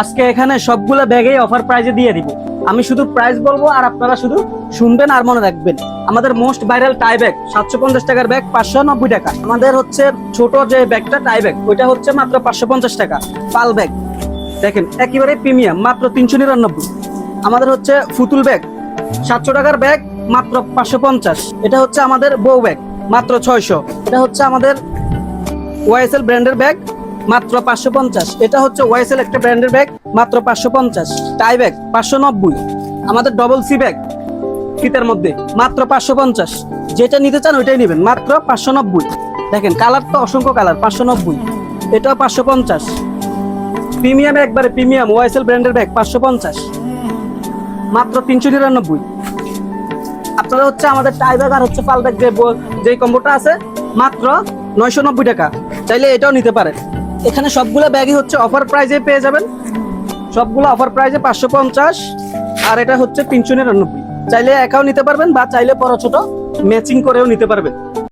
আজকে এখানে সবগুলো ব্যাগেই অফার প্রাইজে দিয়ে দিব। আমি শুধু প্রাইস বলব আর আপনারা শুধু শুনবেন আর মনে রাখবেন। আমাদের মোস্ট ভাইরাল টাই ব্যাগ সাতশো পঞ্চাশ টাকার ব্যাগ পাঁচশো নব্বই টাকা। আমাদের হচ্ছে ছোট যে ব্যাগটা টাই ব্যাগ ওইটা হচ্ছে মাত্র পাঁচশো পঞ্চাশ টাকা, পাল ব্যাগ দেখেন, একেবারে প্রিমিয়াম মাত্র তিনশো নিরানব্বই। আমাদের হচ্ছে ফুতুল ব্যাগ সাতশো টাকার ব্যাগ মাত্র পাঁচশো পঞ্চাশ। এটা হচ্ছে আমাদের বউ ব্যাগ মাত্র ছয়শো। এটা হচ্ছে আমাদের ওয়াইএসএল ব্র্যান্ডের ব্যাগ মাত্র পাঁচশো পঞ্চাশ। এটা হচ্ছে ওয়াইএসএল একটা ব্র্যান্ডের ব্যাগ মাত্র পাঁচশো পঞ্চাশ। টাই ব্যাগ পাঁচশো নব্বই। আমাদের ডবল সি ব্যাগ ফিতের মধ্যে, মাত্র পাঁচশো পঞ্চাশ। যেটা নিতে চান ওইটাই নেবেন, মাত্র পাঁচশো নব্বই। দেখেন কালার তো অসংখ্য কালার পাঁচশো নব্বই। এটাও পাঁচশো পঞ্চাশ। প্রিমিয়াম একবারে প্রিমিয়াম ওয়াইসেল ব্র্যান্ডের ব্যাগ পাঁচশো পঞ্চাশ। মাত্র তিনশো নিরানব্বই। আপনারা হচ্ছে আমাদের টাই ব্যাগ আর হচ্ছে পাল ব্যাগ যে যে কম্বোটা আছে, মাত্র নয়শো নব্বই টাকা। চাইলে এটাও নিতে পারেন। এখানে সবগুলো ব্যাগই হচ্ছে অফার প্রাইজে পেয়ে যাবেন। সবগুলো অফার প্রাইজে পাঁচশো পঞ্চাশ, আর এটা হচ্ছে তিনশো নিরানব্বই। চাইলে একাও নিতে পারবেন বা চাইলে বড় ছোট ম্যাচিং করেও নিতে পারবেন।